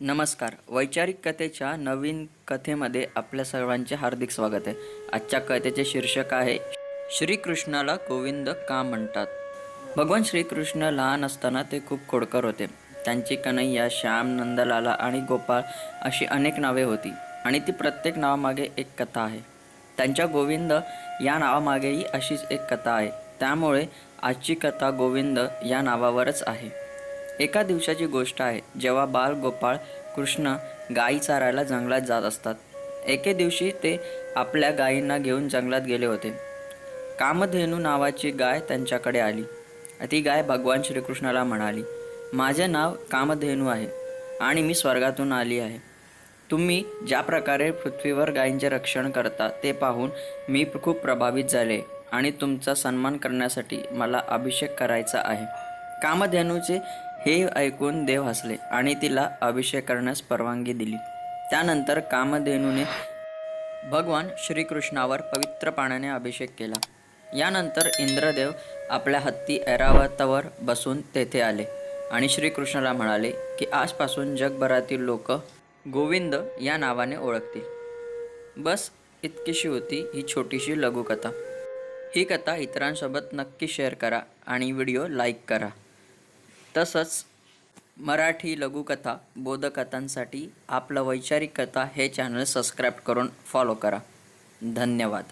नमस्कार. वैचारिक कथेच्या नवीन कथेमध्ये आपल्या सर्वांचे हार्दिक स्वागत आहे. आजच्या कथेचे शीर्षक आहे श्रीकृष्णाला गोविंद का म्हणतात? भगवान श्रीकृष्ण लहान असताना ते खूप खोडकर होते. त्यांची कन्हैया श्याम नंदलाला आणि गोपाळ अशी अनेक नावे होती आणि ती प्रत्येक नावामागे एक कथा आहे. त्यांच्या गोविंद या नावामागेही अशीच एक कथा आहे. त्यामुळे आजची कथा गोविंद या नावावरच आहे. एका दिवसाची गोष्ट आहे जेव्हा बाल गोपाळ कृष्ण गायी चारायला जंगलात जात असतात. एके दिवशी ते आपल्या गायींना घेऊन जंगलात गेले होते. कामधेनू नावाची गाय त्यांच्याकडे आली. ती गाय भगवान श्रीकृष्णाला म्हणाली माझे नाव कामधेनू आहे आणि मी स्वर्गातून आली आहे. तुम्ही ज्या प्रकारे पृथ्वीवर गायींचे रक्षण करता ते पाहून मी खूप प्रभावित झाले आणि तुमचा सन्मान करण्यासाठी मला अभिषेक करायचा आहे. कामधेनूचे हे ऐकून देव हसले आणि तिला अभिषेक करण्यास परवानगी दिली. त्यानंतर कामधेनूने भगवान श्रीकृष्णावर पवित्र पाण्याने अभिषेक केला. यानंतर इंद्रदेव आपल्या हत्ती ऐरावतावर बसून तेथे आले आणि श्रीकृष्णाला म्हणाले की आजपासून जगभरातील लोक गोविंद या नावाने ओळखतील. बस इतकीशी होती ही छोटीशी लघुकथा. ही कथा इतरांसोबत नक्की शेअर करा आणि व्हिडिओ लाईक करा. तसंच मराठी लघुकथा बोधकथांसाठी आपलं वैचारिक कथा हे चॅनल सबस्क्राईब करून फॉलो करा. धन्यवाद.